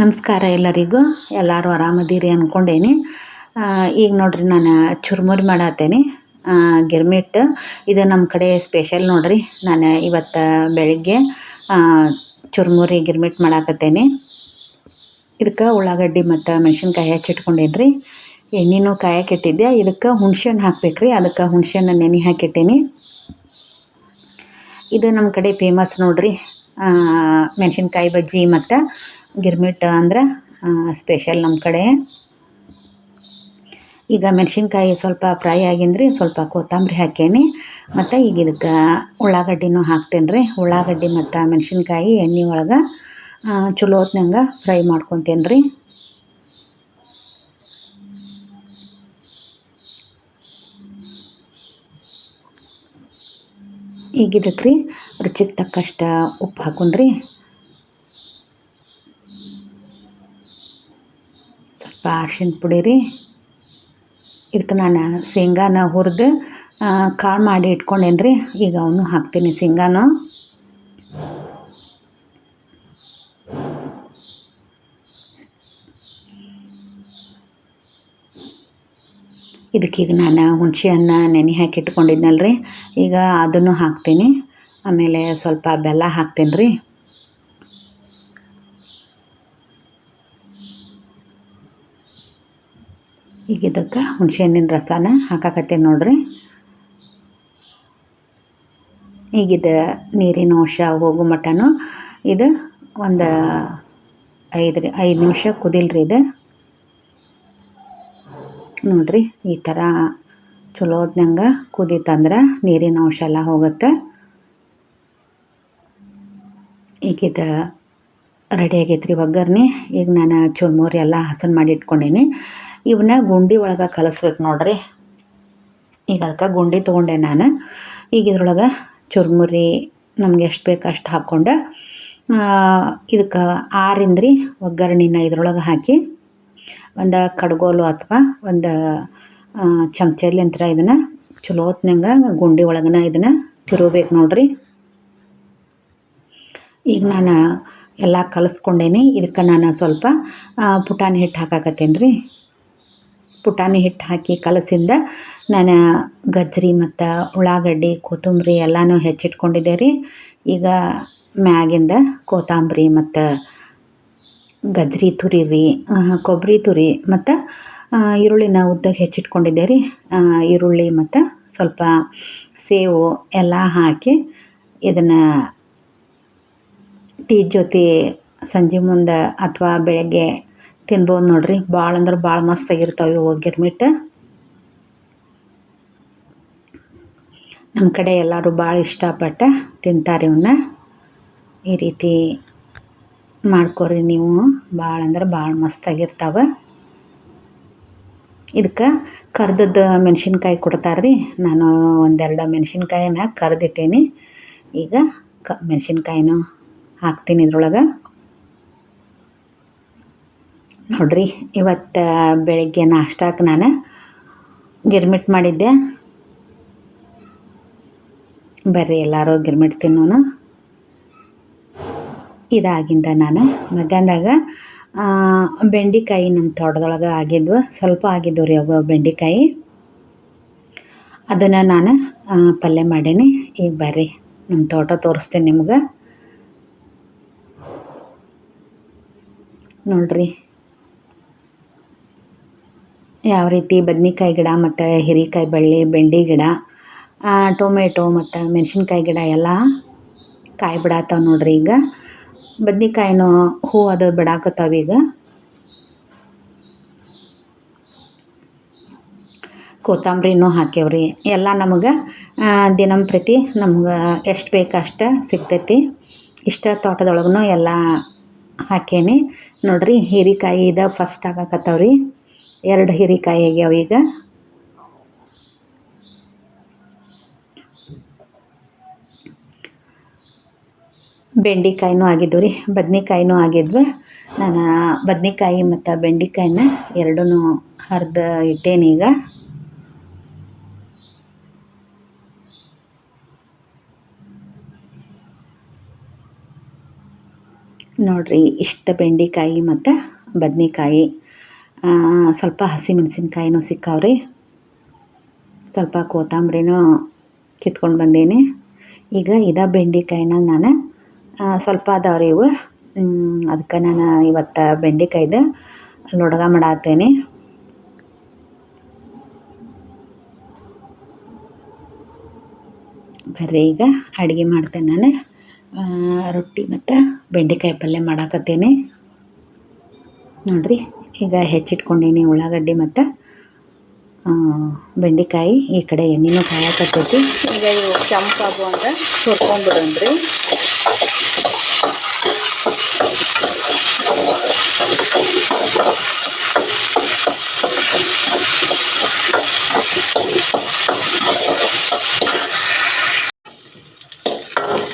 ನಮಸ್ಕಾರ ಎಲ್ಲರಿಗೂ. ಎಲ್ಲರೂ ಆರಾಮದೀರಿ ಅಂದ್ಕೊಂಡೇನಿ ಈಗ ನೋಡ್ರಿ ನಾನು ಚುರುಮುರಿ ಮಾಡತ್ತೇನೆ ಗಿರ್ಮಿಟ್. ಇದು ನಮ್ಮ ಕಡೆ ಸ್ಪೆಷಲ್ ನೋಡ್ರಿ. ನಾನು ಇವತ್ತು ಬೆಳಿಗ್ಗೆ ಚುರುಮುರಿ ಗಿರ್ಮಿಟ್ ಮಾಡಾಕತ್ತೇನೆ. ಇದಕ್ಕೆ ಉಳ್ಳಾಗಡ್ಡಿ ಮತ್ತು ಮೆಣಸಿನ್ಕಾಯಿ ಹೆಚ್ಚಿಟ್ಕೊಂಡೇನಿ ರೀ ಎಣ್ಣೆನೂ ಕಾಯಕ್ಕೆ ಇಟ್ಟಿದ್ದೆ ಇದಕ್ಕೆ ಹುಣ್ಸೆ ಹಣ್ಣು ಹಾಕ್ಬೇಕು ರೀ ಅದಕ್ಕೆ ಹುಣ್ಸೆ ಹಣ್ಣು ನೆನೆ ಹಾಕಿಟ್ಟೀನಿ ಇದು ನಮ್ಮ ಕಡೆ ಫೇಮಸ್ ನೋಡ್ರಿ. ಮೆಣಸಿನ್ಕಾಯಿ ಬಜ್ಜಿ ಮತ್ತು ಗಿರ್ಮಿಟ್ ಅಂದ್ರೆ ಸ್ಪೆಷಲ್ ನಮ್ಮ ಕಡೆ. ಈಗ ಮೆಣಸಿನ್ಕಾಯಿ ಸ್ವಲ್ಪ ಫ್ರೈ ಆಗಿಂದ್ರಿ ಸ್ವಲ್ಪ ಕೊತ್ತಂಬರಿ ಹಾಕೇನಿ ಮತ್ತು ಈಗ ಇದಕ್ಕೆ ಉಳ್ಳಾಗಡ್ಡಿನೂ ಹಾಕ್ತೇನೆ ರೀ ಉಳ್ಳಾಗಡ್ಡಿ ಮತ್ತು ಮೆಣಸಿನ್ಕಾಯಿ ಎಣ್ಣೆ ಒಳಗೆ ಚಲೋ ಹೊತ್ನಾಗ ಫ್ರೈ ಮಾಡ್ಕೊತೇನೆ ಈಗ ಇದಕ್ಕೆ ರೀ ರುಚಿಗೆ ತಕ್ಕಷ್ಟು ಉಪ್ಪು ಹಾಕೊಂಡ್ರಿ. ಸ್ವಲ್ಪ ಅರ್ಶಿನ ಪುಡಿ ರೀ ಇದಕ್ಕೆ ನಾನು ಶೇಂಗಾನ ಹುರಿದು ಕಾಳು ಮಾಡಿ ಇಟ್ಕೊಂಡೇನಿ ರೀ ಈಗ ಅವನು ಹಾಕ್ತೀನಿ ಶೇಂಗಾನು. ಇದಕ್ಕೀಗ ನಾನು ಹುಣಸೆ ಹಣ್ಣ ನೆನೆ ಹಾಕಿ ಇಟ್ಕೊಂಡಿದ್ನಲ್ಲ ರೀ ಈಗ ಅದನ್ನು ಹಾಕ್ತೀನಿ. ಆಮೇಲೆ ಸ್ವಲ್ಪ ಬೆಲ್ಲ ಹಾಕ್ತೀನಿ ರೀ. ಈಗ ಇದಕ್ಕೆ ಹುಣಸೆ ಹಣ್ಣಿನ ರಸನ ಹಾಕಾಕತ್ತೀನಿ ನೋಡ್ರಿ. ಈಗಿದ ನೀರಿನ ಅಂಶ, ಹೋಗೋ ಮಟ್ಟನೂ ಇದು ಒಂದು ಐದು ಐದು ನಿಮಿಷ ಕುದಿಲ್ರಿ ಇದು. ನೋಡ್ರಿ, ಈ ಥರ ಚಲೋ ಹೊತ್ನಂಗೆ ಕುದೀತಂದ್ರೆ ನೀರಿನ ಅಂಶ ಎಲ್ಲ ಹೋಗುತ್ತೆ. ಈಗ ಇದು ರೆಡಿ ಆಗೈತೆ ರೀ ಒಗ್ಗರ್ಣೆ. ಈಗ ನಾನು ಚುರ್ಮುರಿ ಎಲ್ಲ ಹಸನ್ ಮಾಡಿ ಇಟ್ಕೊಂಡೀನಿ. ಇವನ್ನ ಗುಂಡಿ ಒಳಗೆ ಕಲಸ್ಬೇಕು ನೋಡ್ರಿ. ಈಗ ಅದಕ್ಕೆ ಗುಂಡಿ ತೊಗೊಂಡೆ ನಾನು. ಈಗ ಇದ್ರೊಳಗೆ ಚುರ್ಮುರಿ ನಮ್ಗೆ ಎಷ್ಟು ಬೇಕು ಅಷ್ಟು ಹಾಕ್ಕೊಂಡು ಇದಕ್ಕೆ ಆರಿಂದ್ರಿ ಒಗ್ಗರಣೆನ ಇದ್ರೊಳಗೆ ಹಾಕಿ. ಒಂದು ಕಡ್ಗೋಲು ಅಥವಾ ಒಂದು ಚಮಚಲಿಂತ್ರ ಇದನ್ನು ಚಲೋ ಗುಂಡಿ ಒಳಗನ ಇದನ್ನು ತಿರುಬೇಕು ನೋಡ್ರಿ. ಈಗ ನಾನು ಎಲ್ಲ ಕಲಸ್ಕೊಂಡೇನಿ. ಇದಕ್ಕೆ ನಾನು ಸ್ವಲ್ಪ ಪುಟಾಣಿ ಹಿಟ್ಟು ಹಾಕಾಕತ್ತೇನೆ ರೀ ಪುಟಾಣಿ ಹಿಟ್ಟು ಹಾಕಿ ಕಲಸಿಂದ ನಾನು ಗಜ್ರಿ ಮತ್ತು ಉಳ್ಳಾಗಡ್ಡಿ, ಕೊತ್ತಂಬರಿ ಎಲ್ಲನೂ ಹೆಚ್ಚಿಟ್ಕೊಂಡಿದ್ದೆ ರೀ ಈಗ ಮ್ಯಾಗಿಂದ ಕೊತ್ತಂಬರಿ ಮತ್ತು ಗಜ್ರಿ ತುರಿ ರೀ ಕೊಬ್ಬರಿ ತುರಿ ಮತ್ತು ಈರುಳ್ಳಿನ ಉದ್ದಕ್ಕೆ ಹೆಚ್ಚಿಟ್ಕೊಂಡಿದ್ದೆ ರೀ. ಈರುಳ್ಳಿ ಮತ್ತು ಸ್ವಲ್ಪ ಸೇವು ಎಲ್ಲ ಹಾಕಿ ಇದನ್ನು ಟೀ ಜೊತೆ ಸಂಜೆ ಮುಂದೆ ಅಥವಾ ಬೆಳಗ್ಗೆ ತಿನ್ಬೋದು ನೋಡ್ರಿ. ಭಾಳ ಅಂದ್ರೆ ಭಾಳ ಮಸ್ತಾಗಿರ್ತಾವೆ ಇವು ಗಿರ್ಮಿಟ್ ನಮ್ಮ ಕಡೆ ಎಲ್ಲರೂ ಭಾಳ ಇಷ್ಟಪಟ್ಟು ತಿಂತಾರೆ ಇವನ್ನ ಈ ರೀತಿ ಮಾಡ್ಕೊರಿ ನೀವು. ಭಾಳ ಅಂದ್ರೆ ಭಾಳ ಮಸ್ತಾಗಿರ್ತಾವೆ. ಇದಕ್ಕೆ ಕರ್ದದ್ದು ಮೆಣಸಿನ್ಕಾಯಿ ಕೊಡ್ತಾರೆ ರೀ ನಾನು ಒಂದೆರಡು ಮೆಣಸಿನ್ಕಾಯಿನ ಕರ್ದಿಟ್ಟೇನಿ. ಈಗ ಕ ಮೆಣಸಿನ್ಕಾಯಿನೂ ಹಾಕ್ತೀನಿ ಇದ್ರೊಳಗೆ. ನೋಡ್ರಿ, ಇವತ್ತು ಬೆಳಗ್ಗೆ ನಾಷ್ಟಕ್ಕೆ ನಾನು ಗಿರ್ಮಿಟ್ ಮಾಡಿದ್ದೆ. ಬರ್ರಿ ಎಲ್ಲರೂ ಗಿರ್ಮಿಟ್ ತಿನ್ನೋನು ಇದಾಗಿಂದ ನಾನು ಮಧ್ಯಾಹ್ನದಾಗ ಬೆಂಡೆಕಾಯಿ ನಮ್ಮ ತೋಟದೊಳಗೆ ಆಗಿದ್ವು. ಸ್ವಲ್ಪ ಆಗಿದ್ದವು ರೀ ಅವು ಬೆಂಡೆಕಾಯಿ. ಅದನ್ನು ನಾನು ಪಲ್ಯ ಮಾಡೀನಿ. ಈಗ ಬರ್ರಿ, ನಮ್ಮ ತೋಟ ತೋರಿಸ್ತೀನಿ ನಿಮ್ಗೆ. ನೋಡ್ರಿ. ಯಾವ ರೀತಿ ಬದ್ನೆಕಾಯಿ ಗಿಡ ಮತ್ತು ಹೀರೆಕಾಯಿ ಬಳ್ಳಿ, ಬೆಂಡೆ ಗಿಡ ಟೊಮೆಟೊ ಮತ್ತು ಮೆಣಸಿನ್ಕಾಯಿ ಗಿಡ ಎಲ್ಲ ಕಾಯಿ ಬಿಡಾತ್ತವ ನೋಡ್ರಿ ಈಗ. ಬದ್ನೆಕಾಯಿನೂ ಹೂ ಅದು ಬಿಡಾಕತ್ತಾವ ಈಗ. ಕೊತ್ತಂಬ್ರಿನೂ ಹಾಕ್ಯವ್ರಿ. ಎಲ್ಲ ನಮಗೆ ದಿನಂಪ್ರತಿ ನಮ್ಗೆ ಎಷ್ಟು ಬೇಕು ಅಷ್ಟು ಸಿಗ್ತೈತಿ. ಇಷ್ಟ ತೋಟದೊಳಗೂ ಎಲ್ಲ ಹಾಕೇನಿ ನೋಡ್ರಿ ಹೀರೆಕಾಯಿ ಇದು ಫಸ್ಟ್ ಆಗಕತ್ತಾವ್ರಿ. ಎರಡು ಹೀರೆಕಾಯಿ ಆಗ್ಯಾವ ಈಗ. ಬೆಂಡೆಕಾಯಿನೂ ಆಗಿದ್ವು ರೀ, ಬದ್ನೆಕಾಯಿನೂ ಆಗಿದ್ವು. ನಾನು ಬದ್ನೆಕಾಯಿ ಮತ್ತು ಬೆಂಡೆಕಾಯಿನ ಎರಡೂ ಹರಿದು ಇಟ್ಟೇನಿ ಈಗ. ನೋಡಿರಿ, ಇಷ್ಟು ಬೆಂಡೆಕಾಯಿ ಮತ್ತು ಬದ್ನೆಕಾಯಿ. ಸ್ವಲ್ಪ ಹಸಿಮೆಣ್ಸಿನ್ಕಾಯಿನೂ ಸಿಕ್ಕಾವ್ರಿ ಸ್ವಲ್ಪ ಕೊತ್ತಂಬ್ರಿನೂ ಕಿತ್ಕೊಂಡು ಬಂದೇನೆ. ಈಗ ಇದ ಬೆಂಡೆಕಾಯಿನ ನಾನು ಸ್ವಲ್ಪ ಅದಾವ್ರಿ ಇವು. ಅದಕ್ಕೆ ನಾನು ಇವತ್ತು ಬೆಂಡೆಕಾಯ್ದು ಲೊಡಗ ಮಾಡತ್ತೇನೆ ಬರ್ರಿ ಈಗ ಅಡುಗೆ ಮಾಡ್ತೇನೆ ನಾನು. ರೊಟ್ಟಿ ಮತ್ತು ಬೆಂಡೆಕಾಯಿ ಪಲ್ಯ ಮಾಡಾಕತ್ತೇನೆ. ನೋಡಿರಿ, ಈಗ ಹೆಚ್ಚಿಟ್ಕೊಂಡೇನಿ ಉಳ್ಳಾಗಡ್ಡಿ ಮತ್ತು ಬೆಂಡೆಕಾಯಿ, ಈ ಕಡೆ ಎಣ್ಣೆನೂ ಕಾಯಕತ್ತೈತಿ. ಈಗ ಇವು ಕೆಂಪಾಗುವಂಗ ಹುರ್ಕೊಂಡ್ಬಿಡೋಣ್ರಿ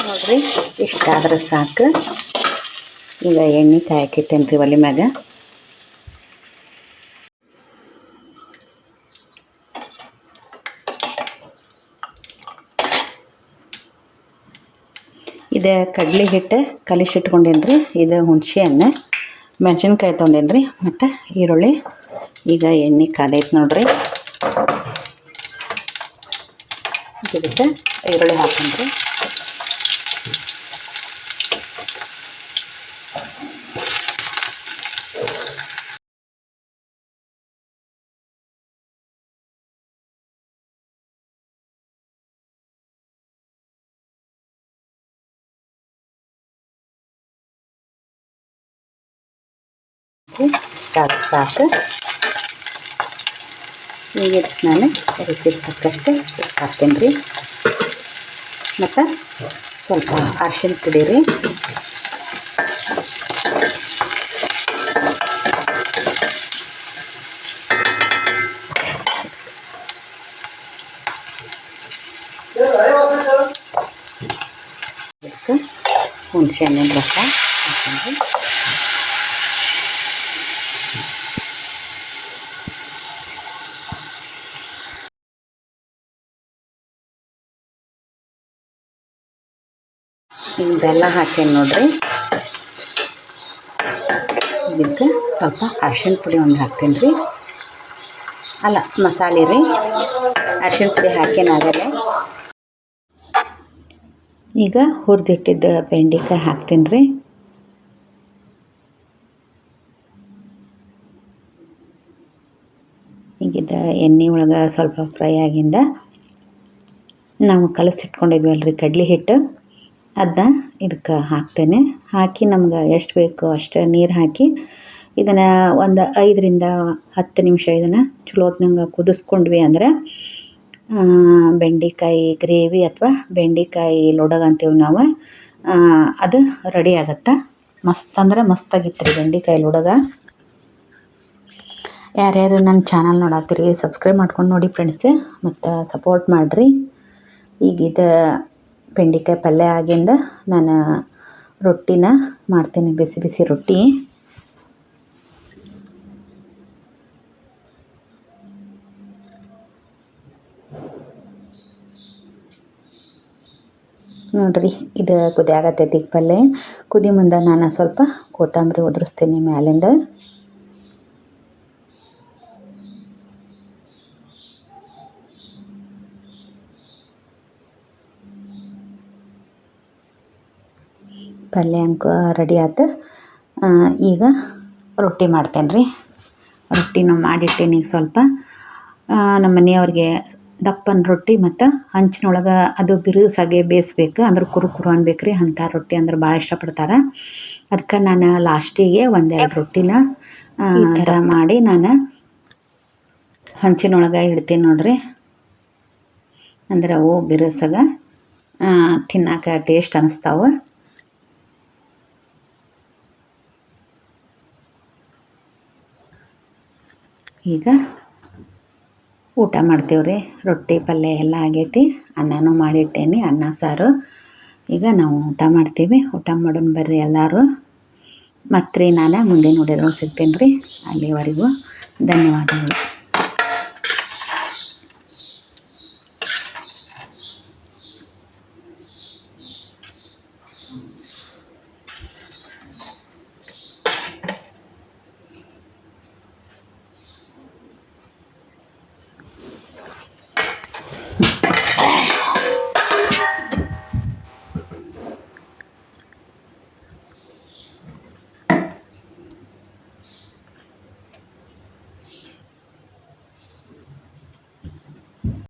ನೋಡಿರಿ ಇಷ್ಟಾದ್ರೆ ಸಾಕು ಈಗ ಎಣ್ಣೆ ಕಾಯಕಿತ್ತೇನೆ ರೀ ಒಲೆ ಮ್ಯಾಗ ಇದು ಕಡಲೆ ಹಿಟ್ಟು ಕಲಿಸಿಟ್ಕೊಂಡೇನಿ ರೀ ಇದು ಹುಣಸೆ ಹಣ್ಣು, ಮೆಣಸಿನ್ಕಾಯಿ ತೊಗೊಂಡೇನಿ ರೀ ಮತ್ತು ಈರುಳ್ಳಿ, ಈಗ ಎಣ್ಣೆ ಕಾದೈತೆ ನೋಡ್ರಿ. ಇದಕ್ಕೆ ಈರುಳ್ಳಿ ಹಾಕೊಂಡ್ರಿ. ಸಾಕು ಸಾಕು. ಈಗ ನಾನು ರುಚಿಗೆ ತಕ್ಕಷ್ಟು ಹಾಕ್ತೀನಿ ರೀ. ಮತ್ತು ಸ್ವಲ್ಪ ಅರ್ಶಿನ ಪುಡಿ ರೀ. ಹುಣಸೆ ಹಣ್ಣಿನ ರಸ ಹಾಕ್ತೀನಿ ಈಗ ಬೆಲ್ಲ ಹಾಕೇನಿ ನೋಡ್ರಿ. ಇದಕ್ಕೆ ಸ್ವಲ್ಪ ಅರ್ಶಿನ ಪುಡಿ ಒಂದು ಹಾಕ್ತೀನಿ ರೀ. ಅಲ್ಲ, ಮಸಾಲೆ ರೀ. ಅರ್ಶಿಣ ಪುಡಿ ಹಾಕೇನಾಗಲ್ಲ ಈಗ ಹುರಿದಿಟ್ಟಿದ್ದ ಬೆಂಡೆಕಾಯಿ ಹಾಕ್ತೀನಿ ರೀ. ಈಗಿದ ಎಣ್ಣೆ ಒಳಗೆ ಸ್ವಲ್ಪ ಫ್ರೈ ಆಗಿಂದ ನಾವು ಕಲಸಿಟ್ಕೊಂಡಿದ್ವಲ್ಲ ರೀ ಕಡ್ಲೆ ಹಿಟ್ಟು. ಅದನ್ನ ಇದಕ್ಕೆ ಹಾಕ್ತೇನೆ. ಹಾಕಿ ನಮ್ಗೆ ಎಷ್ಟು ಬೇಕು ಅಷ್ಟು ನೀರು ಹಾಕಿ ಇದನ್ನು ಒಂದು ಐದರಿಂದ ಹತ್ತು ನಿಮಿಷ ಇದನ್ನು ಚಲೋ ಹೊತ್ನಂಗೆ ಕುದಿಸ್ಕೊಂಡ್ವಿ ಅಂದ್ರೆ ಬೆಂಡೆಕಾಯಿ ಗ್ರೇವಿ ಅಥವಾ ಬೆಂಡೆಕಾಯಿ ಲೊಡಗ ಅಂತೀವಿ ನಾವು ಅದು ರೆಡಿ ಆಗತ್ತೆ. ಮಸ್ತ್ ಅಂದ್ರೆ ಮಸ್ತಾಗಿತ್ತು ರೀ ಬೆಂಡೆಕಾಯಿ ಲೊಡಗ. ಯಾರ್ಯಾರು ನನ್ನ ಚಾನಲ್ ನೋಡತ್ತೀರಿ ಸಬ್ಸ್ಕ್ರೈಬ್ ಮಾಡ್ಕೊಂಡು ನೋಡಿ ಫ್ರೆಂಡ್ಸ್ ಮತ್ತು ಸಪೋರ್ಟ್ ಮಾಡಿರಿ. ಈಗ ಇದು ಬೆಂಡೆಕಾಯಿ ಪಲ್ಯ ಆಗಿಂದ ನಾನು ರೊಟ್ಟಿನ ಮಾಡ್ತೀನಿ, ಬಿಸಿ ಬಿಸಿ ರೊಟ್ಟಿ. ನೋಡ್ರಿ, ಇದು ಕುದಿಯಾಗತ್ತೈತಿ ಪಲ್ಯ ಕುದಿ ಮುಂದೆ ನಾನು ಸ್ವಲ್ಪ ಕೊತ್ತಂಬರಿ ಉದುರಿಸ್ತೀನಿ ಮ್ಯಾಲಿಂದ. ಪಲ್ಯ ಅಂಕ ರೆಡಿ ಆಯ್ತು ಈಗ ರೊಟ್ಟಿ ಮಾಡ್ತೇನೆ ರೀ ರೊಟ್ಟಿನೂ ಮಾಡಿಟ್ಟೇನಿ ಈಗ ಸ್ವಲ್ಪ ನಮ್ಮ ಮನೆಯವ್ರಿಗೆ ದಪ್ಪನ ರೊಟ್ಟಿ ಮತ್ತು ಹಂಚಿನೊಳಗೆ ಅದು ಬಿರುಸಾಗೆ ಬೇಯಿಸ್ಬೇಕು. ಅಂದ್ರೆ ಕುರು ಕುರು ಅನ್ಬೇಕು ರೀ ಅಂಥ ರೊಟ್ಟಿ ಅಂದ್ರೆ ಭಾಳ ಇಷ್ಟಪಡ್ತಾರೆ. ಅದಕ್ಕೆ ನಾನು ಲಾಸ್ಟಿಗೆ ಒಂದೆರಡು ರೊಟ್ಟಿನ ಈ ಥರ ಮಾಡಿ ನಾನು ಹಂಚಿನೊಳಗೆ ಇಡ್ತೀನಿ ನೋಡ್ರಿ. ಅಂದ್ರೆ ಅವು ಬಿರುಸಾಗ ತಿನ್ನಕ್ಕೆ ಟೇಸ್ಟ್ ಅನ್ನಿಸ್ತಾವೆ ಈಗ ಊಟ ಮಾಡ್ತೇವ್ರಿ ರೊಟ್ಟಿ, ಪಲ್ಯ ಎಲ್ಲ ಆಗೈತಿ. ಅನ್ನನೂ ಮಾಡಿಟ್ಟೇನಿ, ಅನ್ನ, ಸಾರು. ಈಗ ನಾವು ಊಟ ಮಾಡ್ತೀವಿ. ಊಟ ಮಾಡೋಣ ಬರ್ರಿ ಎಲ್ಲರೂ. ಮತ್ತು ರೀ ನಾನು ಮುಂದೆ ನೋಡಿದ್ರೆ ಸಿಗ್ತೇನೆ ರೀ ಅಲ್ಲಿವರೆಗೂ ಧನ್ಯವಾದಗಳು.